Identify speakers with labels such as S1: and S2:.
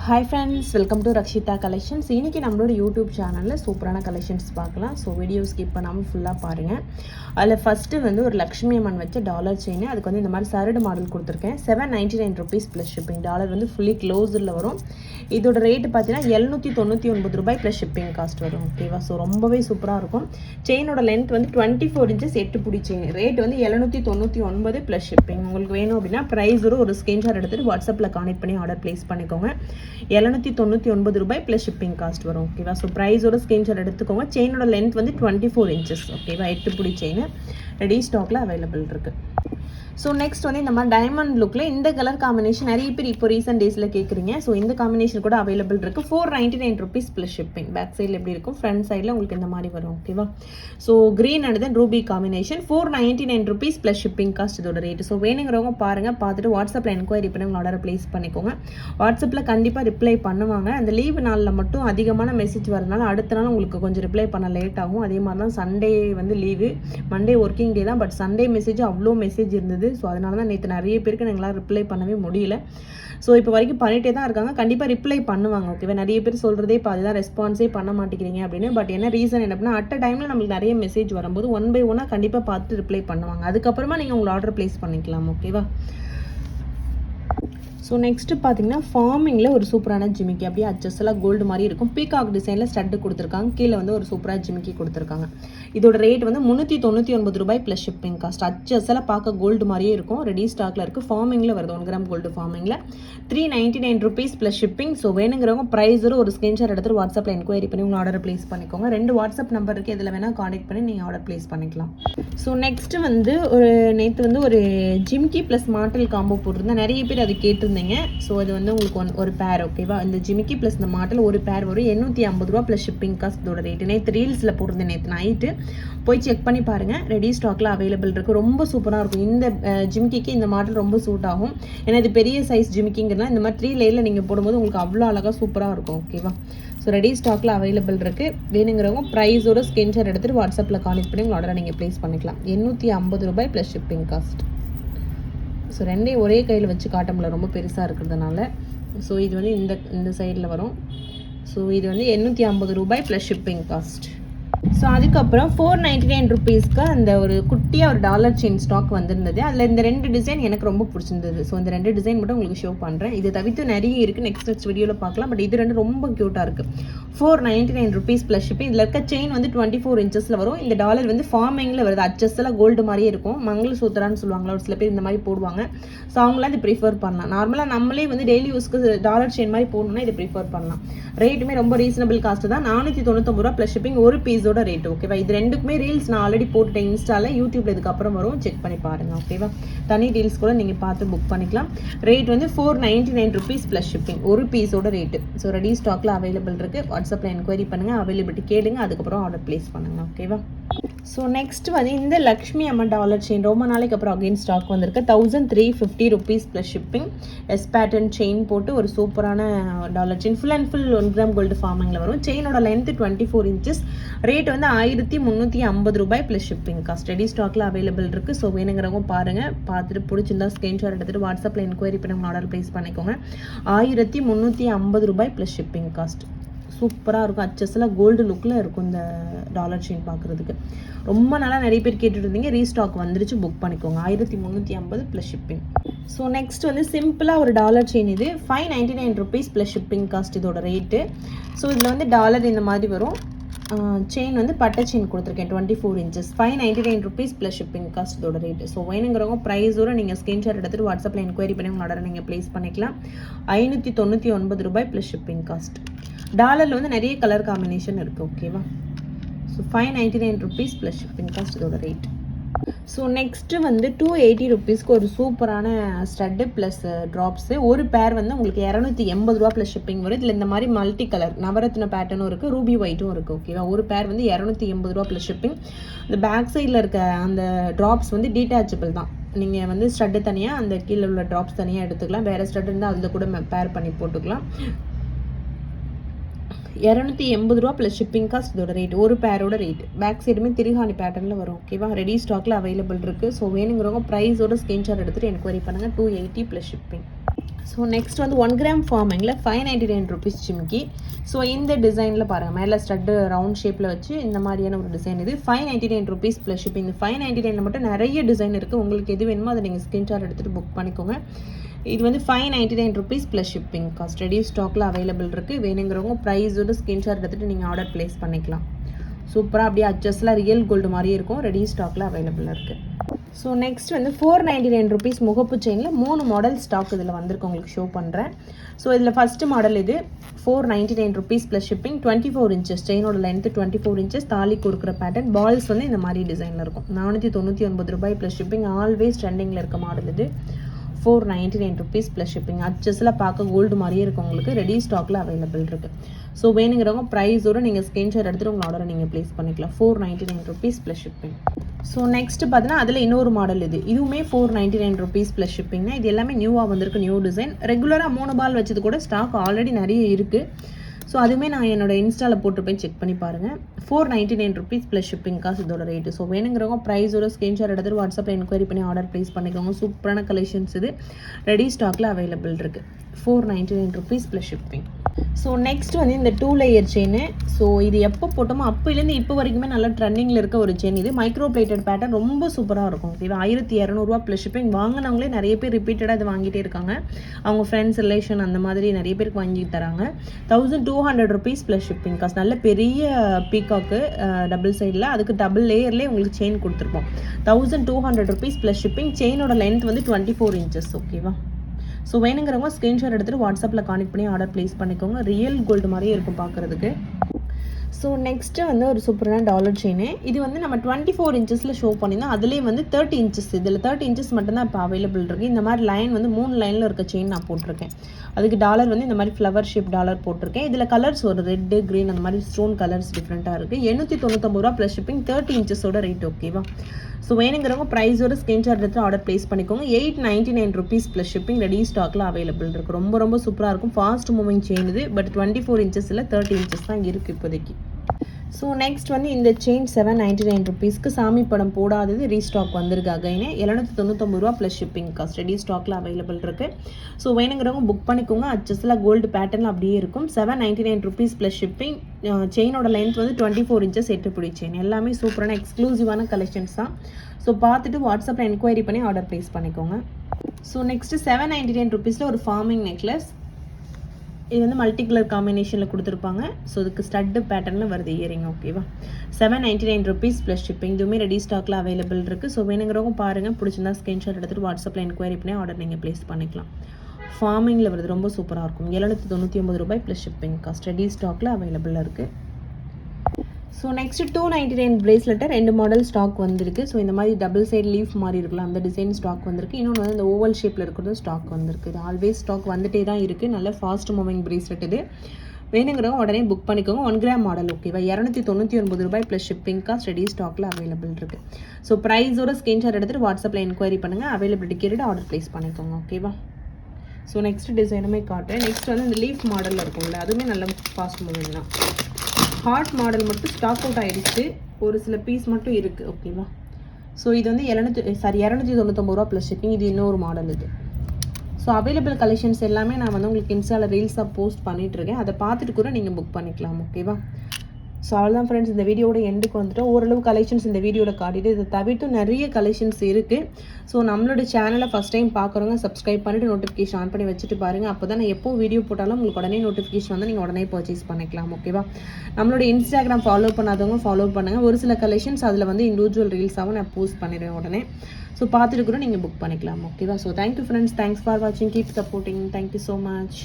S1: Hi friends welcome to Rakshita collections இன்றைக்கி நம்மளோட YouTube சேனலில் சூப்பரான கலெக்ஷன்ஸ் பார்க்கலாம். ஸோ வீடியோ ஸ்கிப் பண்ணாமல் ஃபுல்லாக பாருங்கள் அதில் ஃபஸ்ட்டு வந்து ஒரு லக்ஷ்மி அம்மன் வச்ச டாலர் செயின் அதுக்கு வந்து இந்த மாதிரி சரடு மாடல் கொடுத்துருக்கேன். Seven ninety nine rupees plus shipping dollar வந்து ஃபுல்லி க்ளோஸில் வரும். இதோட ரேட்டு பார்த்தீங்கன்னா எழுநூற்றி தொண்ணூற்றி ஒன்பது ரூபாய் ப்ளஸ் ஷிப்பிங் காஸ்ட் வரும். ஓகேவா ஸோ ரொம்பவே சூப்பராக இருக்கும். செயினோட லென்த் வந்து டுவெண்ட்டி ஃபோர் இன்ச்சஸ் எட்டு பிடி செயின் ரேட் வந்து எழுநூற்றி தொண்ணூற்றி ஒன்பது ப்ளஸ் ஷிப்பிங் உங்களுக்கு வேணும் அப்படின்னா ப்ரைஸோட ஒரு ஸ்க்ரீன்ஷாட் எடுத்துகிட்டு வாட்ஸ்அப்பில் கான்டெக்ட் பண்ணி ஆர்டர் ப்ளேஸ் பண்ணிக்கோங்க. எழுநூற்றி தொண்ணூற்றி ஒன்பது ரூபாய் ப்ளஸ் ஷிப்பிங் காஸ்ட் வரும் ஓகேவா ஸோ ப்ரைஸோட ஸ்க்ரீன்ஷாட் எடுத்துக்கோங்க. செயினோட லென்த் வந்து டுவெண்ட்டி ஃபோர் இன்ச்சஸ் ஓகேவா எட்டு பிடி செயின் ரெடி ஸ்டாக்கில் அவைலபிள் இருக்குது ஸோ நெக்ஸ்ட் வந்து இந்த மாதிரி டைமண்ட் லுக்கில் இந்த கலர் காம்பினேஷன் நிறைய பேர் இப்போ ரீசெண்ட் டேஸில் கேட்குறீங்க ஸோ இந்த காம்பினேஷன் கூட அவைலபிள் இருக்குது four ninety nine rupees plus shipping back சைடில் எப்படி இருக்கும்? ஃப்ரண்ட் சைடில் உங்களுக்கு இந்த மாதிரி வரும் ஓகேவா so green and then ruby combination four ninety nine rupees plus shipping cost இதோட ரேட் ஸோ வேணுங்கிறவங்க பாருங்கள் பார்த்துட்டு வாட்ஸ்அப்பில் என்கொயரி பண்ணி உங்கள் ஆர்டர் ப்ளேஸ் பண்ணிக்கோங்க. வாட்ஸ்அப்பில் கண்டிப்பாக ரிப்ளை பண்ணுவாங்க. அந்த லீவு நாளில் மட்டும் அதிகமான மெசேஜ் வரதுனால அடுத்த நாள் உங்களுக்கு கொஞ்சம் ரிப்ளை பண்ண லேட் ஆகும். அதே மாதிரி தான் சண்டே வந்து லீவு மண்டே ஒர்க்கிங் டே தான். பட் சண்டே மெசேஜ் அவ்வளோ மெசேஜ் இருந்தது. ஸோ அதனால தான் நேற்று நிறைய பேருக்கு எங்களால் ரிப்ளை பண்ணவே முடியல. ஸோ இப்போ வரைக்கும் பண்ணிகிட்டே தான் இருக்காங்க. கண்டிப்பாக ரிப்ளை பண்ணுவாங்க ஓகேவா நிறைய பேர் சொல்கிறதே இப்போ அதுதான் ரெஸ்பான்ஸே பண்ண மாட்டேங்கிறீங்க அப்படின்னு. பட் என்ன ரீசன் என்ன அப்படின்னா அட் அ டைமில் நம்மளுக்கு நிறைய மெசேஜ் வரும்போது ஒன் பை ஒன்னாக கண்டிப்பாக பார்த்து ரிப்ளை பண்ணுவாங்க. அதுக்கப்புறமா நீங்கள் உங்களை ஆர்டர் ப்ளேஸ் பண்ணிக்கலாம் ஓகேவா ஸோ நெக்ஸ்ட்டு பார்த்தீங்கன்னா ஃபார்மிங்கில் ஒரு சூப்பரான ஜிமிக்கி. அப்படியே அச்சஸ்லாம் கோல்டு மாதிரி இருக்கும். பீகாக் டிசைனில் ஸ்டட்டு கொடுத்துருக்காங்க. கீழே வந்து ஒரு சூப்பராக ஜிமிக்கி கொடுத்துருக்காங்க. இதோட ரேட் வந்து முந்நூற்றி தொண்ணூற்றி ஒன்பது ரூபாய் ப்ளஸ் ஷிப்பிங் காஸ்ட் அச்சஸ்லாம் பார்க்க கோல்டு மாதிரியே இருக்கும். ரெடி ஸ்டாக்கில் இருக்குது ஃபார்மிங்கில் வருது. One gram gold ஃபார்மிங்கில் three ninety nine rupees plus shipping so வேணுங்கிறவங்க ப்ரைஸரும் ஒரு ஸ்க்ரீன்ஷாட் எடுத்து வாட்ஸ்அப்பில் என்கொயரி பண்ணி உங்கள் ஆர்டர் ப்ளேஸ் பண்ணிக்கோங்க. ரெண்டு வாட்ஸ்அப் நம்பர் இருக்குது இதில் வேணால் காண்டாக்ட் பண்ணி நீங்கள் ஆர்டர் ப்ளேஸ் பண்ணிக்கலாம். ஸோ நெக்ஸ்ட்டு வந்து ஒரு நேற்று வந்து ஒரு ஜிம்கி ப்ளஸ் மாட்டல் காம்போ போட்டிருந்தேன். நிறைய பேர் அது கேட்டிருந்தீங்க. ஸோ அது வந்து உங்களுக்கு ஒன் ஒரு பேர் ஓகேவா இந்த ஜிமிக்கி ப்ளஸ் இந்த மாட்டல் ஒரு பேர் வரும். எண்ணூற்றி ஐம்பது ரூபா ப்ளஸ் ஷிப்பிங் காஸ்ட் இதோட ரேட்டு நேற்று ரீல்ஸில் போட்டிருந்தேன் நேற்று நைட்டு போய் செக் பண்ணி பாருங்கள் ரெடி ஸ்டாக்கில் அவைலபிள் இருக்குது ரொம்ப சூப்பராக இருக்கும். இந்த ஜிமிக்கிக்கு இந்த மாடல் ரொம்ப சூட் ஆகும். ஏன்னா இது பெரிய சைஸ் ஜிமிக்கிங்கிறதுனால இந்த மாதிரி த்ரீ லேயரில் நீங்கள் போடும்போது உங்களுக்கு அவ்வளோ அழகாக சூப்பராக இருக்கும் ஓகேவா ஸோ ரெடி ஸ்டாக்கில் அவைலபிள் இருக்குது வேணுங்கிறவங்க ப்ரைஸோட ஸ்கிரீன்ஷாட் எடுத்துகிட்டு வாட்ஸ்அப்பில் கான்டெக்ட் பண்ணி உங்கள் ஆர்டரை நீங்கள் ப்ளேஸ் பண்ணிக்கலாம். எண்ணூற்றி ஐம்பது ரூபாய் ப்ளஸ் ஷிப்பிங் காஸ்ட் ஸோ ரெண்டையும் ஒரே கையில் வச்சு காட்ட முடியல. ரொம்ப பெருசாக இருக்கிறதுனால. ஸோ இது வந்து இந்த இந்த சைடில் வரும். ஸோ இது வந்து எண்ணூற்றி ஐம்பது ரூபாய் ப்ளஸ் ஷிப்பிங் காஸ்ட் ஸோ அதுக்கப்புறம் ஃபோர் நைன்டி நைன் ருபீஸ்க்கு அந்த ஒரு குட்டியாக ஒரு டாலர் செயின் ஸ்டாக் வந்திருந்தது. அதில் இந்த ரெண்டு டிசைன் எனக்கு ரொம்ப பிடிச்சிருந்தது. ஸோ இந்த ரெண்டு டிசைன் மட்டும் உங்களுக்கு ஷோ பண்ணுறேன் இது தவிர்த்து நிறைய இருக்குது நெக்ஸ்ட் நெக்ஸ்ட் வீடியோவில் பார்க்கலாம். பட் இது ரெண்டு ரொம்ப க்யூட்டாக இருக்குது four ninety nine rupees plus shipping இதில் இருக்க செயின் வந்து டுவெண்ட்டி ஃபோர் இன்ச்சஸில் வரும். இந்த டாலர் வந்து ஃபார்மிங்கில் வருது. அச்சஸ்லாம் கோல்டு மாதிரியே இருக்கும். மங்கள சூத்திரான்னு சொல்லுவாங்களா? ஒரு சில பேர் இந்த மாதிரி போடுவாங்க. ஸோ அவங்களாம் இது ப்ரிஃபர் பண்ணலாம். நார்மலாக நம்மளே வந்து டெய்லி யூஸ்க்கு டாலர் செயின் மாதிரி போடணும்னா இது ப்ரிஃபர் பண்ணலாம். ரேட்டுமே ரொம்ப ரீசனபிள் காஸ்ட்டு தான். நானூற்றி தொண்ணூத்தொம்பது ரூபா ப்ளஸ் ஷிப்பிங் ஒரு பீஸோட ரேட் ஓகேவா இது ரெண்டுக்குமே ரீல்ஸ் நான் ஆல்ரெடி போட்டுட்டேன் இன்ஸ்டாவில் யூடியூப்ல இதுக்கப்புறம் வரும். செக் பண்ணி பாருங்கள் ஓகேவா தனி ரீல்ஸ் கூட நீங்கள் பார்த்து புக் பண்ணிக்கலாம். ரேட் வந்து four ninety nine rupees plus shipping ஒரு பீஸோட ரேட்டு ஸோ ரெடி ஸ்டாக்கில் அவைலபிள் இருக்குது வாட்ஸ்அப்பில் என்கொயரி பண்ணுங்கள் அவைலபிலிட்டி கேளுங்க. அதுக்கப்புறம் ஆர்டர் ப்ளேஸ் பண்ணுங்கள் ஓகேவா ஸோ நெக்ஸ்ட் வந்து இந்த லக்ஷ்மி அம்மன் டாலர் செயின் ரொம்ப நாளைக்கு அப்புறம் அகைன் ஸ்டாக் வந்திருக்கு. Thousand three fifty rupees plus shipping S pattern chain போட்டு ஒரு சூப்பரான dollar chain full and full one gram gold ஃபார்மிங்கில் வரும். செயினோட length twenty four inches rate வந்து ஆயிரத்தி முந்நூற்றி ஐம்பது ரூபாய் ப்ளஸ் ஷிப்பிங் காஸ்ட் ரெடி ஸ்டாக்கில் அவைலபிள் இருக்குது ஸோ வேணுங்கிறவங்க பாருங்கள் பார்த்துட்டு பிடிச்சிருந்தா ஸ்க்ரீன்ஷாட் எடுத்துகிட்டு வாட்ஸ்அப்பில் என்கொயரி பண்ணி ஆர்டர் ப்ளேஸ் பண்ணிக்கோங்க. ஆயிரத்தி முந்நூற்றி ஐம்பது ரூபாய் ப்ளஸ் ஷிப்பிங் காஸ்ட் சூப்பராக இருக்கும். அச்சஸில் கோல்டு லுக்கில் இருக்கும் இந்த டாலர் செயின் பார்க்குறதுக்கு ரொம்ப நாளாக நிறைய பேர் கேட்டுட்டு இருந்தீங்க. ரீஸ்டாக் வந்துருச்சு. புக் பண்ணிக்கோங்க. ஆயிரத்தி முந்நூற்றி ஐம்பது ப்ளஸ் ஷிப்பிங் ஸோ நெக்ஸ்ட் வந்து சிம்பிளாக ஒரு டாலர் செயின் இது. Five ninety nine rupees plus shipping cost இதோட ரேட்டு ஸோ இதில் வந்து டாலர் இந்த மாதிரி வரும். செயின் வந்து பட்டை செயின் கொடுத்துருக்கேன். Twenty four inches five ninety nine rupees plus shipping cost இதோட ரேட்டு ஸோ வேணுங்கிறவங்க ப்ரைஸோட நீங்கள் ஸ்க்ரீன்ஷாட் எடுத்துகிட்டு வாட்ஸ்அப்பில் என்கொயரி பண்ணி உங்களோட நீங்கள் ப்ளேஸ் பண்ணிக்கலாம். ஐநூற்றி தொண்ணூற்றி ஒன்பது ரூபாய் ப்ளஸ் ஷிப்பிங் காஸ்ட் டாலரில் வந்து நிறைய கலர் காம்பினேஷன் இருக்குது ஓகேவா so five ninety nine rupees plus shipping cost இதோட ரேட் ஸோ நெக்ஸ்ட்டு வந்து டூ எயிட்டி ருபீஸ்க்கு ஒரு சூப்பரான ஸ்டட்டு ப்ளஸ் ட்ராப்ஸு ஒரு பேர் வந்து உங்களுக்கு இரநூத்தி எண்பது ரூபா ப்ளஸ் ஷிப்பிங் வரும். இதில் இந்த மாதிரி மல்டி கலர் நவரத்ன பேட்டர்னும் இருக்குது ரூபி ஒயிட்டும் இருக்குது ஓகேவா ஒரு பேர் வந்து இரநூத்தி எண்பது ரூபா ப்ளஸ் ஷிப்பிங் இந்த பேக் சைடில் இருக்க அந்த ட்ராப்ஸ் வந்து டீட்டாச்சபிள் தான். நீங்கள் வந்து ஸ்டட்டு தனியாக அந்த கீழே உள்ள ட்ராப்ஸ் தனியாக எடுத்துக்கலாம். வேறு ஸ்டட் இருந்தால் அதில் கூட பேர் பண்ணி போட்டுக்கலாம். இரநூத்தி எண்பது ரூபா ப்ளஸ் ஷிப்பிங் காஸ்ட் இதோட ரேட் ஒரு பேரோட ரேட் பேக் சைடுமே திரிகாணி பேட்டர்னில் வரும் ஓகேவா ரெடி ஸ்டாக்கில் அவைலபிள் இருக்குது ஸோ வேணுங்கிறவங்க ப்ரைஸோட ஸ்க்ரீன்ஷாட் எடுத்துகிட்டு என்கொயரி பண்ணுங்கள் two eighty plus shipping so next வந்து ஒன் கிராம் ஃபார்மிங்கில் ஃபைவ் நைன்டி நைன் ருபீஸ் சிம்கி ஸோ இந்த டிசைனில் பாருங்கள் மேலே ஸ்டட்டு ரவுண்ட் ஷேப்பில் வச்சு இந்த மாதிரியான ஒரு டிசைன் இது. Five ninety nine rupees plus shipping இந்த ஃபைவ் நைன்டி நைனில் மட்டும் நிறைய டிசைன் இருக்குது உங்களுக்கு எது வேணுமோ அதை நீங்கள் ஸ்க்ரீன்ஷாட் எடுத்துகிட்டு புக் பண்ணிக்கோங்க. இது வந்து five ninety nine rupees plus shipping cost ready ஸ்டாக்கில் அவைலபிள் இருக்குது வேணுங்கிறவங்க ப்ரைஸோட ஸ்கிரீன்ஷாட் எடுத்துகிட்டு நீங்கள் ஆர்டர் ப்ளேஸ் பண்ணிக்கலாம். சூப்பராக அப்படியே அட்ஜஸ்ட்லாம் ரியல் கோல்டு மாதிரியே இருக்கும். ரெடி ஸ்டாக்கில் அவைலபிளாக இருக்குது ஸோ நெக்ஸ்ட் வந்து ஃபோர் நைன்டி நைன் ருபீஸ் முகப்பு செயினில் மூணு மாடல் ஸ்டாக் இதில் வந்திருக்கு. உங்களுக்கு ஷோ பண்ணுறேன் ஸோ இதில் ஃபஸ்ட்டு மாடல் இது four ninety nine rupees plus shipping twenty four inches செயினோட length twenty four inches தாலி கொடுக்குற பேட்டர்ன் பால்ஸ் வந்து இந்த மாதிரி டிசைனில் இருக்கும். நானூற்றி தொண்ணூற்றி ஒன்பது ரூபாய் ப்ளஸ் ஷிப்பிங் ஆல்வேஸ் ட்ரெண்டிங்கில் இருக்க மாடல் இது. Four ninety nine rupees plus shipping அச்சஸில் பார்க்க கோல்டு மாதிரியே இருக்கும் உங்களுக்கு ரெடி ஸ்டாக்கில் அவைலபிள் இருக்குது ஸோ வேணுங்கிறவங்க ப்ரைஸோட நீங்கள் ஸ்க்ரீன்ஷாட் எடுத்துகிட்டு உங்கள் ஆர்டரை நீங்கள் ப்ளேஸ் பண்ணிக்கலாம். Four ninety nine rupees plus shipping so next பார்த்தீங்கன்னா அதில் இன்னொரு மாடல் இது. இதுவுமே four ninety nine rupees plus ஷிப்பிங்னா இது எல்லாமே நியூவாக வந்திருக்கு நியூ டிசைன் ரெகுலராக மூணு பால் வச்சது கூட ஸ்டாக் ஆல்ரெடி நிறைய இருக்குது ஸோ அதுவுமே நான் என்னோட இன்ஸ்டாவில் போட்டிருப்பேன். செக் பண்ணி பாருங்கள் four ninety nine rupees plus shipping காசு இதோட ரேட்டு ஸோ வேணுங்கிறவங்க ப்ரைஸோட ஸ்க்ரீன்ஷாட் எடுத்து வாட்ஸ்அப்பில் என்கொயரி பண்ணி ஆர்டர் ப்ளேஸ் பண்ணிக்கோங்க. சூப்பரான கலெக்ஷன்ஸ் இது. ரெடி ஸ்டாக்கில் அவைலபிள் இருக்குது four ninety nine rupees plus shipping so next வந்து இந்த டூ லேயர் செயின் ஸோ இது எப்போ போட்டோமோ அப்போலேருந்து இப்போ வரைக்குமே நல்லா ட்ரெண்டிங்கில் இருக்க ஒரு செயின் இது மைக்ரோ பிளேட்டட் பேட்டர்ன் ரொம்ப சூப்பராக இருக்கும். இது ஆயிரத்தி இரநூறுவா ப்ளஸ் ஷிப்பிங் வாங்கினவங்களே நிறைய பேர் ரிப்பீட்டடாக இது வாங்கிட்டே இருக்காங்க. அவங்க ஃப்ரெண்ட்ஸ் ரிலேஷன் அந்த மாதிரி நிறைய பேருக்கு வாங்கி தராங்க. Thousand two hundred rupees plus shipping காசு நல்ல பெரிய பீகாக்கு டபுள் சைடில் அதுக்கு டபுள் லேயர்லேயே உங்களுக்கு செயின் கொடுத்துருப்போம். Thousand two hundred rupees plus shipping செயினோட length வந்து டுவெண்ட்டி ஃபோர் இன்ச்சஸ் ஓகேவா ஸோ வேணுங்கிறவங்க ஸ்க்ரீன்ஷாட் எடுத்துகிட்டு வாட்ஸ்அப்பில் கானெக்ட் பண்ணி ஆர்டர் ப்ளேஸ் பண்ணிக்கோங்க. ரியல் கோல்டு மாதிரியே இருக்கும் பார்க்குறதுக்கு. ஸோ நெக்ஸ்ட்டு வந்து ஒரு சூப்பரான டாலர் செயின் இது வந்து நம்ம டுவெண்ட்டி ஃபோர் இன்ச்சஸில் ஷோ பண்ணியிருந்தோம். அதுலேயே வந்து தேர்ட்டி இன்ச்சஸ் இதில் தேர்ட்டி இன்ச்சஸ் மட்டும்தான் இப்போ அவைலபிள் இருக்குது இந்த மாதிரி லைன் வந்து மூணு லைனில் இருக்க செயின் நான் போட்டிருக்கேன். அதுக்கு டாலர் வந்து இந்த மாதிரி ஃப்ளவர் ஷேப் டாலர் போட்டிருக்கேன். இதில் கலர்ஸ் ஒரு ரெட்டு க்ரீன் அந்த மாதிரி ஸ்டோன் கலர்ஸ் டிஃப்ரெண்ட்டாக இருக்குது எண்ணூற்றி தொண்ணூற்றம்பது ரூபா ப்ளஸ் ஷிப்பிங் தேர்ட்டி இன்ச்சஸோட ரேட் ஓகேவா ஸோ வேணுங்கிறவங்க ப்ரைஸோட ஸ்க்ரீன்ஷாட் எடுத்து ஆர்டர் ப்ளேஸ் பண்ணிக்கோங்க. Eight ninety nine rupees plus shipping ready ஸ்டாக்கில் அவைலபிள் இருக்குது ரொம்ப ரொம்ப சூப்பராக இருக்கும். ஃபாஸ்ட் மூவிங் செயின் இது. பட் டுவெண்ட்டி ஃபோர் இன்ச்சஸில் தேர்ட்டி இன்ச்சஸ் தான் இருக்குது இப்போதைக்கு. ஸோ நெக்ஸ்ட் வந்து இந்த செயின் செவன் நைன்டி நைன் ருபீஸ்க்கு சாமி படம் போடாதது ரீஸ்டாக் வந்திருக்கு அகைனே எழுநூற்றி தொண்ணூத்தொம்பது ரூபா ப்ளஸ் ஷிப்பிங் காஸ்ட் ரெடி ஸ்டாக்கில் அவைலபிள் இருக்குது ஸோ வேணுங்கிறவங்க புக் பண்ணிக்கோங்க. அச்சஸில் கோல்டு பேட்டர்ன் அப்படியே இருக்கும். Seven ninety nine rupees plus shipping செயினோட length வந்து டுவெண்ட்டி ஃபோர் இன்ச்சஸ் எட்டுப்பிடி செயின் எல்லாமே சூப்பரான எக்ஸ்க்ளூசிவான கலெக்ஷன்ஸ் தான். ஸோ பார்த்துட்டு வாட்ஸ்அப்பில் என்கொயரி பண்ணி ஆர்டர் ப்ளேஸ் பண்ணிக்கோங்க. So next seven ninety nine ருபீஸில் ஒரு ஃபார்மிங் நெக்லஸ் இது வந்து மல்டி கலர் காம்பினேஷனில் கொடுத்துருப்பாங்க. ஸோ இதுக்கு ஸ்டட்டு பேட்டர்னில் வருது இயரிங் ஓகேவா seven ninety nine rupees plus shipping இதுவுமே ரெடி ஸ்டாக்கில் அவைலபிள் இருக்குது ஸோ வேணுங்கிறவங்க பாருங்கள் பிடிச்சிருந்தா ஸ்க்ரீன்ஷாட் எடுத்துகிட்டு வாட்ஸ்அப்பில் என்கொயரி பண்ணி ஆர்டர் நீங்கள் ப்ளேஸ் பண்ணிக்கலாம். ஃபார்மிங்கில் வருது. ரொம்ப சூப்பராக இருக்கும். எழுநூற்றி தொண்ணூற்றி ஒம்பது ரூபாய் ப்ளஸ் ஷிப்பிங் காஸ்ட் ரெடி ஸ்டாக்கில் அவைலபிளாக இருக்குது so next two ninety nine ப்ரேஸ்லெட்டை ரெண்டு மாடல் ஸ்டாக் வந்திருக்கு. ஸோ இந்த மாதிரி டபுள் சைடு லீஃப் மாதிரி இருக்கலாம் அந்த டிசைன் ஸ்டாக் வந்திருக்கு. இன்னொன்று வந்து இந்த ஓவல் ஷேப்பில் இருக்கிறது ஸ்டாக் வந்திருக்கு. இது ஆல்வேஸ் ஸ்டாக் வந்துட்டே தான் இருக்குது நல்ல ஃபாஸ்ட் மூவிங் ப்ரேஸ்லெட் இது. வேணுங்கிறவங்க உடனே புக் பண்ணிக்கோங்க. ஒன் கிராம் மாடல் ஓகேவா இரநூத்தி தொண்ணூற்றி ஒன்பது ரூபாய் ப்ளஸ் ஷிப்பிங்காக ஸ்டடி ஸ்டாக்கில் அவைலபிள் இருக்குது ஸோ ப்ரைஸோட ஸ்க்ரீன்ஷாட் எடுத்துகிட்டு வாட்ஸ்அப்பில் என்கொயரி பண்ணுங்கள் அவைலபிலிட்டி கேட்டு ஆர்டர் ப்ளேஸ் பண்ணிக்கோங்க ஓகேவா ஸோ நெக்ஸ்ட் டிசைனுமே காட்டுறேன். நெக்ஸ்ட் வந்து இந்த லீஃப் மாடலில் இருக்கும்ல அதுவுமே நல்ல ஃபாஸ்ட் மூவிங் தான். ஹார்ட் மாடல் மட்டும் ஸ்டாக் அவுட் ஆகிடுச்சு ஒரு சில பீஸ் மட்டும் இருக்குது ஓகேவா ஸோ இது வந்து இரநூத்தி சாரி eh, இரநூத்தி தொண்ணூத்தொம்பது ரூபா ப்ளஸ் ஷிப்பிங் இது இன்னொரு மாடல் இது. ஸோ அவைலபிள் கலெக்ஷன்ஸ் எல்லாமே நான் வந்து உங்களுக்கு இன்ஸ்டாவில் ரீல்ஸாக போஸ்ட் பண்ணிகிட்ருக்கேன் அதை பார்த்துட்டு கூட நீங்கள் புக் பண்ணிக்கலாம் ஓகேவா ஸோ அவ்வளோதான் ஃப்ரெண்ட்ஸ் இந்த வீடியோட எண்டுக்கு வந்துட்டு ஓரளவு கலெக்ஷன்ஸ் இந்த வீடியோவில் காட்டிட்டு இதை தவிர்த்து நிறைய கலெக்ஷன்ஸ் இருக்குது ஸோ நம்மளோட சேனலை ஃபஸ்ட் டைம் பார்க்குறவங்க சப்ஸ்கிரைப் பண்ணிட்டு நோட்டிஃபிகேஷன் ஆன் பண்ணி வச்சுட்டு பாருங்கள் அப்போ தான் நான் எப்போ வீடியோ போட்டாலும் உங்களுக்கு உடனே நோட்டிஃபிகேஷன் வந்து நீங்கள் உடனே பர்ச்சேஸ் பண்ணிக்கலாம். ஓகேவா நம்மளோட இன்ஸ்டாகிராம் ஃபாலோ பண்ணாதவங்க ஃபாலோ பண்ணுங்கள் ஒரு சில கலெக்ஷன்ஸ் அதில் வந்து இண்டிவிஜுவல் ரீல்ஸாகவும் நான் போஸ்ட் பண்ணிடுவேன் உடனே. ஸோ பார்த்துட்டு கூட நீங்கள் புக் பண்ணிக்கலாம். ஓகேவா so thank you friends thanks for வாட்சிங் keep supporting thank you so much